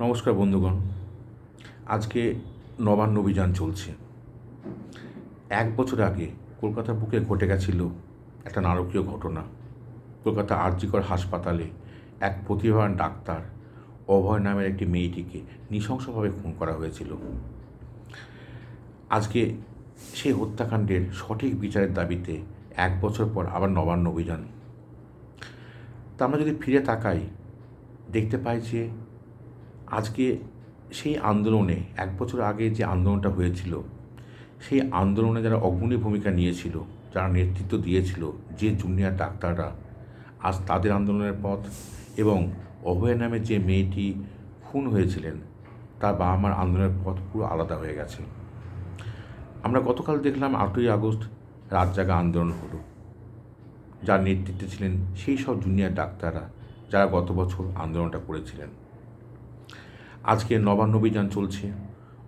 নমস্কার বন্ধুগণ। আজকে নবান্ন অভিযান চলছে। এক বছর আগে কলকাতার বুকে ঘটে গেছিল একটা নারকীয় ঘটনা। কলকাতা আরজিকর হাসপাতালে এক প্রতিভাবান ডাক্তার অভয় নামের একটি মেয়েটিকে নৃশংসভাবে খুন করা হয়েছিল। আজকে সেই হত্যাকাণ্ডের সঠিক বিচারের দাবিতে এক বছর পর আবার নবান্ন অভিযান। তা আমরা যদি ফিরে তাকাই, দেখতে পাই যে আজকে সেই আন্দোলনে, এক বছর আগে যে আন্দোলনটা হয়েছিল, সেই আন্দোলনে যারা অগ্রণী ভূমিকা নিয়েছিল, যারা নেতৃত্ব দিয়েছিল যে জুনিয়র ডাক্তাররা, আজ তাদের আন্দোলনের পথ এবং অভয় নামে যে মেয়েটি খুন হয়েছিলেন, তার বাবা মার আন্দোলনের পথ পুরো আলাদা হয়ে গেছে। আমরা গতকাল দেখলাম আটই আগস্ট রাত জাগা আন্দোলন হলো। যার নেতৃত্বে ছিলেন সেই সব জুনিয়র ডাক্তাররা, যারা গত বছর আন্দোলনটা করেছিলেন। আজকে নবান্ন অভিযান চলছে।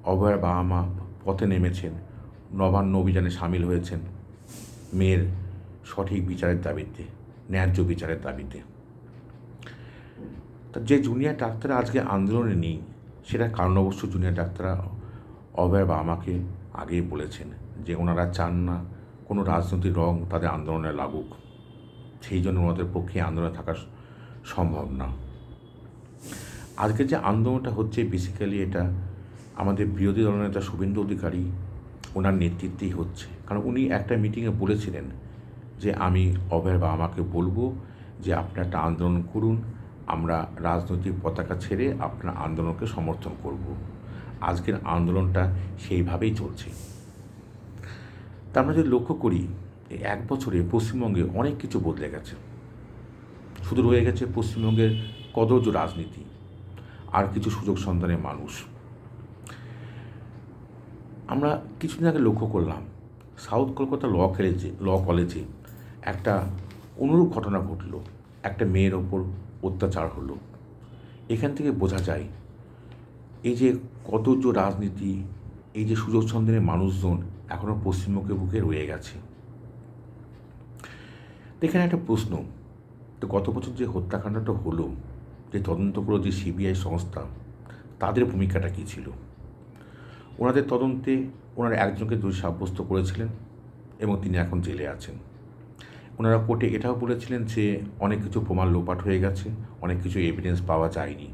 অভয়ের বাবা মা পথে নেমেছেন। নবান্ন অভিযানে সামিল হয়েছেন মেয়ের সঠিক বিচারের দাবিতে, ন্যায্য বিচারের দাবিতে। তা যে জুনিয়র ডাক্তার আজকে আন্দোলনে নেই, সেটা কারণ অবশ্য জুনিয়র ডাক্তাররা অভয় বাবা মাকে আগেই বলেছেন যে ওনারা চান না কোনো রাজনৈতিক রং তাদের আন্দোলনে লাগুক। সেই জন্য ওনাদের পক্ষে আন্দোলনে থাকা সম্ভব না। আজকে যে আন্দোলনটা হচ্ছে বেসিক্যালি এটা আমাদের বিরোধী দলনেতা শুভেন্দু অধিকারী ওনার নেতৃত্বেই হচ্ছে। কারণ উনি একটা মিটিংয়ে বলেছিলেন যে, আমি অভয়ের বাবা মাকে বলব যে আপনি একটা আন্দোলন করুন, আমরা রাজনৈতিক পতাকা ছেড়ে আপনার আন্দোলনকে সমর্থন করব। আজকের আন্দোলনটা সেইভাবেই চলছে। তা আমরা যদি লক্ষ্য করি এই এক বছরে পশ্চিমবঙ্গে অনেক কিছু বদলে গেছে। শুধু রয়ে গেছে পশ্চিমবঙ্গের কদর্য রাজনীতি। আর কিছু সুযোগ সন্ধানের মানুষ। আমরা কিছুদিন আগে লক্ষ্য করলাম, সাউথ কলকাতা ল কলেজে ল কলেজে একটা অনুরূপ ঘটনা ঘটল। একটা মেয়ের ওপর অত্যাচার হলো। এখান থেকে বোঝা যায়, এই যে কত যে রাজনীতি, এই যে সুযোগ সন্ধানের মানুষজন এখনও পশ্চিমবঙ্গের বুকে রয়ে গেছে। এখানে একটা প্রশ্ন, তো গত বছর যে হত্যাকাণ্ডটা হলো যে তদন্ত করল যে সিবিআই সংস্থা, তাদের ভূমিকাটা কী ছিল? ওনাদের তদন্তে ওনারা একজনকে দোষী সাব্যস্ত করেছিলেন এবং তিনি এখন জেলে আছেন। ওনারা কোর্টে এটাও বলেছিলেন যে অনেক কিছু প্রমাণ লোপাট হয়ে গেছে, অনেক কিছু এভিডেন্স পাওয়া যায়নি।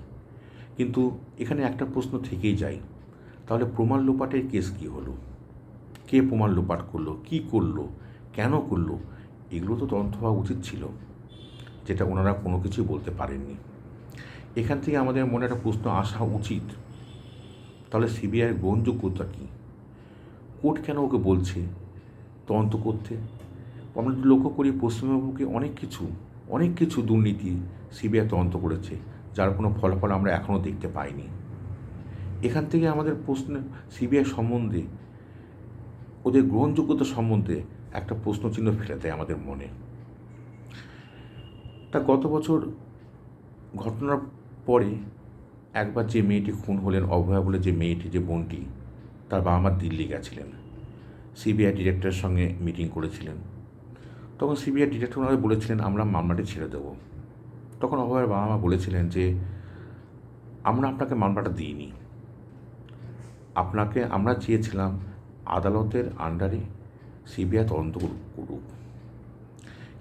কিন্তু এখানে একটা প্রশ্ন থেকেই যায়, তাহলে প্রমাণ লোপাটের কেস কী হলো? কে প্রমাণ লোপাট করল? কী করল? কেন করল? এগুলো তো তদন্ত হওয়া উচিত ছিল, যেটা ওনারা কোনো কিছুই বলতে পারেননি। এখান থেকে আমাদের মনে একটা প্রশ্ন আসা উচিত। তাহলে সিবিআইয়ের গ্রহণযোগ্যতা কী? কোর্ট কেন ওকে বলছে? তদন্ত করতে? আমরা লক্ষ্য করি পশ্চিমবঙ্গকে অনেক কিছু অনেক কিছু দুর্নীতি সিবিআই তদন্ত করেছে, যার কোনো ফলাফল আমরা এখনও দেখতে পাইনি। এখান থেকে আমাদের প্রশ্ন, সিবিআই সম্বন্ধে, ওদের গ্রহণযোগ্যতা সম্বন্ধে একটা প্রশ্নচিহ্ন ফেলে দেয় আমাদের মনে। তা গত বছর ঘটনার পরে একবার যে মেয়েটি খুন হলেন, অভয়া বলে যে মেয়েটি, যে বোনটি, তার বাবা মা দিল্লি গেছিলেন। সিবিআই ডিরেক্টরের সঙ্গে মিটিং করেছিলেন। তখন সিবিআই ডিরেক্টর ওনারা বলেছিলেন, আমরা মামলাটি ছেড়ে দেবো। তখন অভয়ের বাবা মা বলেছিলেন যে, আমরা আপনাকে মামলাটা দিইনি। আপনাকে আমরা চেয়েছিলাম আদালতের আন্ডারে সিবিআই তদন্ত করুক।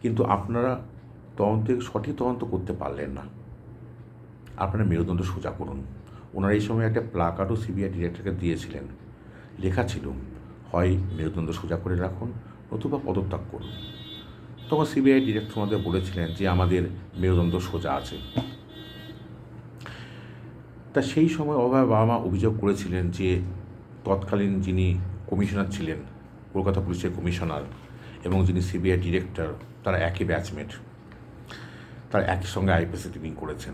কিন্তু আপনারা তদন্তে, সঠিক তদন্ত করতে পারলেন না। আপনারা মেরুদণ্ড সোজা করুন। ওনারা এই সময় একটা প্লাকার্ডও সিবিআই ডিরেক্টরকে দিয়েছিলেন। লেখা ছিল, হয় মেরুদণ্ড সোজা করে রাখুন, নতুবা পদত্যাগ করুন। তখন সিবিআই ডিরেক্টর আমাদের বলেছিলেন যে আমাদের মেরুদণ্ড সোজা আছে। তা সেই সময় অভয় বাবা মা অভিযোগ করেছিলেন যে তৎকালীন যিনি কমিশনার ছিলেন, কলকাতা পুলিশের কমিশনার এবং যিনি সিবিআই ডিরেক্টর, তারা একই ব্যাচমেট, তারা একই সঙ্গে আইপিএসে ট্রেনিং করেছেন।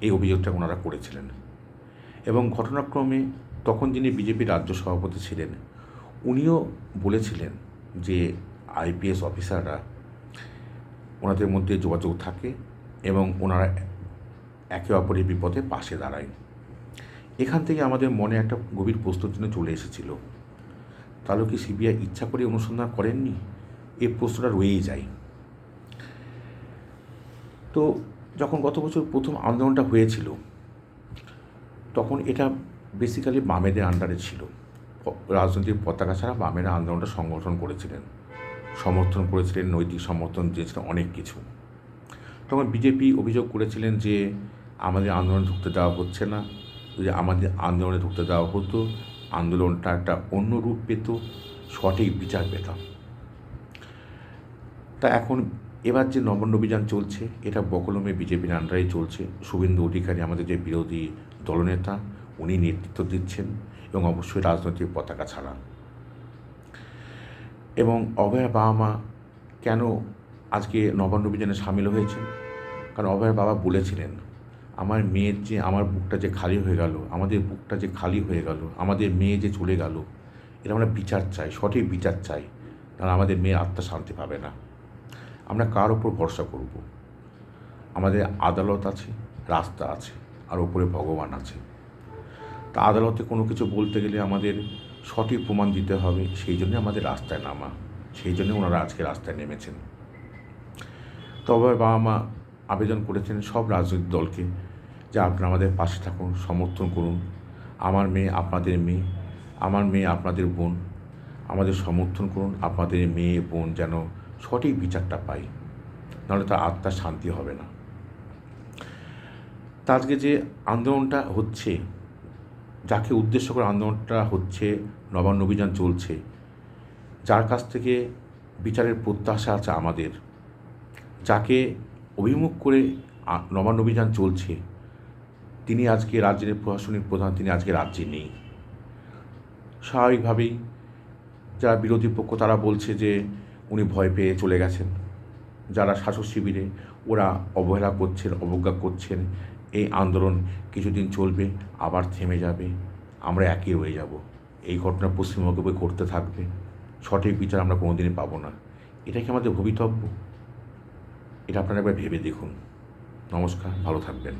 এই অভিযোগটা ওনারা করেছিলেন। এবং ঘটনাক্রমে তখন যিনি বিজেপি রাজ্য সভাপতি ছিলেন, উনিও বলেছিলেন যে আইপিএস অফিসাররা ওনাদের মধ্যে যোগাযোগ থাকে এবং ওনারা একে অপরের বিপদে পাশে দাঁড়ায়। এখান থেকে আমাদের মনে একটা গভীর প্রশ্নচিহ্ন চলে এসেছিল, তাহলে কি সিবিআই ইচ্ছা করে অনুসন্ধান করেননি? এই প্রশ্নটা রয়েই যায়। তো যখন গত বছর প্রথম আন্দোলনটা হয়েছিল, তখন এটা বেসিক্যালি বামেদের আন্ডারে ছিল। রাজনৈতিক পতাকা ছাড়া বামেরা আন্দোলনটা সংগঠন করেছিলেন। সমর্থন করেছিলেন, নৈতিক সমর্থন দিয়েছিলেন অনেক কিছু। তখন বিজেপি অভিযোগ করেছিলেন যে, আমাদের আন্দোলনে ঢুকতে দেওয়া হচ্ছে না। যদি আমাদের আন্দোলনে ঢুকতে দেওয়া হতো, আন্দোলনটা একটা অন্য রূপ পেত, সঠিক বিচার পেতাম। তা এখন এবার যে নবান্ন অভিযান চলছে, এটা বকলমে বিজেপির আন্ডারে চলছে। শুভেন্দু অধিকারী, আমাদের যে বিরোধী দলনেতা, উনি নেতৃত্ব দিচ্ছেন এবং অবশ্যই রাজনৈতিক পতাকা ছাড়া এবং অভয়ের বাবা মা কেন আজকে নবান্ন অভিযানে সামিল হয়েছেন? কারণ অভয়ের বাবা বলেছিলেন, আমার মেয়ের যে, আমার বুকটা যে খালি হয়ে গেল, আমাদের বুকটা যে খালি হয়ে গেল, আমাদের মেয়ে যে চলে গেল এটা আমরা বিচার চাই, সঠিক বিচার চাই। কারণ আমাদের মেয়ে আত্মা শান্তি পাবে না। আমরা কার ওপর ভরসা করব? আমাদের আদালত আছে, রাস্তা আছে, আর ওপরে ভগবান আছে। তা আদালতে কোনো কিছু বলতে গেলে আমাদের সঠিক প্রমাণ দিতে হবে, সেই জন্য আমাদের রাস্তায় নামা, সেই জন্য ওনারা আজকে রাস্তায় নেমেছেন। তবে বাবা মা আবেদন করেছেন সব রাজনৈতিক দলকে যে আপনারা আমাদের পাশে থাকুন, সমর্থন করুন। আমার মেয়ে আপনাদের মেয়ে, আমার মেয়ে আপনাদের বোন, আমাদের সমর্থন করুন, আপনাদের মেয়ে বোন যেন সঠিক বিচারটা পাই, নাহলে তার আত্মার শান্তি হবে না। তা আজকে যে আন্দোলনটা হচ্ছে, যাকে উদ্দেশ্য করে আন্দোলনটা হচ্ছে, নবান্ন অভিযান চলছে, যার কাছ থেকে বিচারের প্রত্যাশা আছে আমাদের, যাকে অভিমুখ করে নবান্ন অভিযান চলছে, তিনি আজকে রাজ্যের প্রশাসনিক প্রধান, তিনি আজকে রাজ্যে নেই। স্বাভাবিকভাবেই যারা বিরোধী পক্ষ, তারা বলছে যে উনি ভয় পেয়ে চলে গেছেন। যারা শাসক শিবিরে, ওরা অবহেলা করছেন, অবজ্ঞা করছেন, এই আন্দোলন কিছুদিন চলবে, আবার থেমে যাবে, আমরা একই রয়ে যাব। এই ঘটনা পশ্চিমবঙ্গে ঘটতে থাকবে। সঠিক বিচার আমরা কোনোদিনই পাবো না। এটা কি আমাদের ভবিতব্য? এটা আপনারা একবার ভেবে দেখুন। নমস্কার, ভালো থাকবেন।